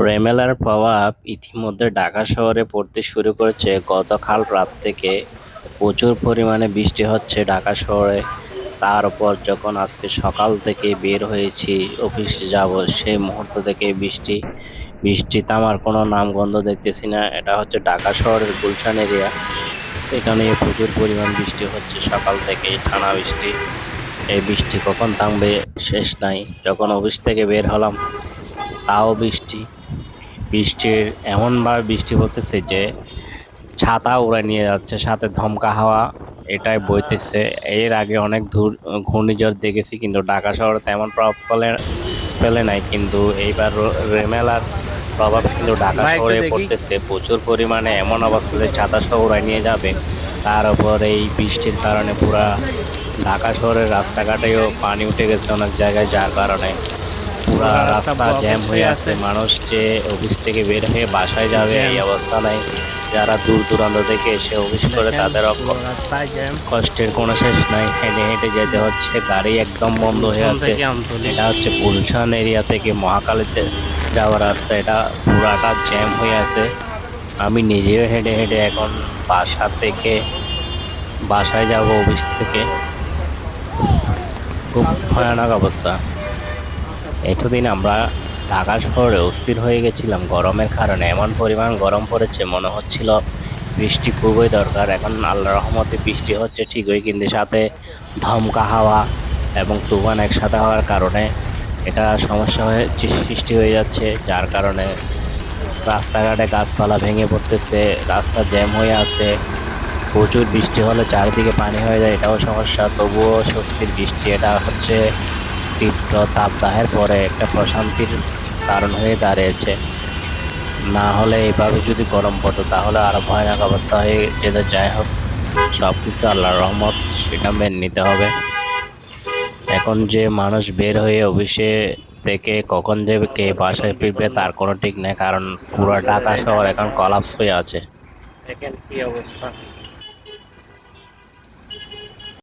রেমেলার প্রভাব ইতিমধ্যে ঢাকা শহরে পড়তে শুরু করেছে। গতকাল রাত থেকে প্রচুর পরিমাণে বৃষ্টি হচ্ছে ঢাকা শহরে। তার উপর যখন আজকে সকাল থেকে বের হয়েছি, অফিসে যাব, সেই মুহূর্ত থেকে বৃষ্টি বৃষ্টি থামার কোনো নামগন্ধ দেখতেছি না। এটা হচ্ছে ঢাকা শহরের গুলশান এরিয়া এখানে প্রচুর পরিমাণ বৃষ্টি হচ্ছে সকাল থেকে টানা বৃষ্টি। এই বৃষ্টি কখন থামবে শেষ নাই। যখন অফিস থেকে বের হলাম, তাও বৃষ্টি। বৃষ্টির এমনভাবে বৃষ্টি পড়তেছে যে ছাতা উড়ে নিয়ে যাচ্ছে সাথে ধমকা হাওয়া এটাই বইতেছে। এর আগে অনেক দূর ঘূর্ণিঝড় দেখেছি কিন্তু ঢাকা শহরে তেমন প্রভাব ফেলে ফেলে নাই। কিন্তু এইবার রেমেলার প্রভাব কিন্তু ঢাকা শহরে পড়তেছে। প্রচুর পরিমাণে এমন অবস্থাতে ছাতা সহ উড়ায় নিয়ে যাবে। তার উপর এই বৃষ্টির কারণে পুরা ঢাকা শহরের রাস্তাঘাটেও পানি উঠে গেছে অনেক জায়গায় যার কারণে পুরা রাস্তা জ্যাম হয়ে আছে। মানুষ যে অফিস থেকে বের হয়ে বাসায় যাবে এই অবস্থা নাই। যারা দূর দূরান্ত থেকে এসে অফিস করে তাদের কষ্টের কোনো শেষ নাই। হেঁটে হেঁটে যেতে হচ্ছে গাড়ি একদম বন্ধ হয়ে আছে এটা হচ্ছে গুলশান এরিয়া থেকে মহাকালীতে যাওয়ার রাস্তা। এটা পুরাটা জ্যাম হয়ে আছে আমি নিজেও হেঁটে হেঁটে এখন বাসা থেকে বাসায় যাব অফিস থেকে। খুব ভয়ানক অবস্থা। এতদিন আমরা ঢাকা শহরে অস্থির হয়ে গেছিলাম। গরমের কারণে এমন পরিমাণ গরম পড়েছে, মনে হচ্ছিল বৃষ্টি খুবই দরকার। এখন আল্লাহ রহমতে বৃষ্টি হচ্ছে ঠিকই, কিন্তু সাথে ধমকা হাওয়া এবং তুফান একসাথে হওয়ার কারণে এটা সমস্যা হয়ে সৃষ্টি হয়ে যাচ্ছে, যার কারণে রাস্তাঘাটে গাছপালা ভেঙে পড়তেছে, রাস্তা জ্যাম হয়ে আছে, প্রচুর বৃষ্টি হলে চারিদিকে পানি হয়ে যায়, এটাও সমস্যা। তবুও স্বস্তির বৃষ্টি, এটা হচ্ছে তীব্র তাপদাহের পরে একটা প্রশান্তির কারণ হয়ে দাঁড়িয়েছে। না হলে এইভাবে যদি গরম পড়তো, তাহলে আরও ভয়ানক অবস্থা হয়ে যেতে। যাই হোক সব কিছু আল্লাহর রহমত, সেটা মেনে নিতে হবে। এখন যে মানুষ বের হয়ে অফিসে থেকে কখন যে কে বাসায় ফিরবে, তার কোনো ঠিক নেই, কারণ পুরো ঢাকা শহর এখন কলাপস হয়ে আছে। অবস্থা।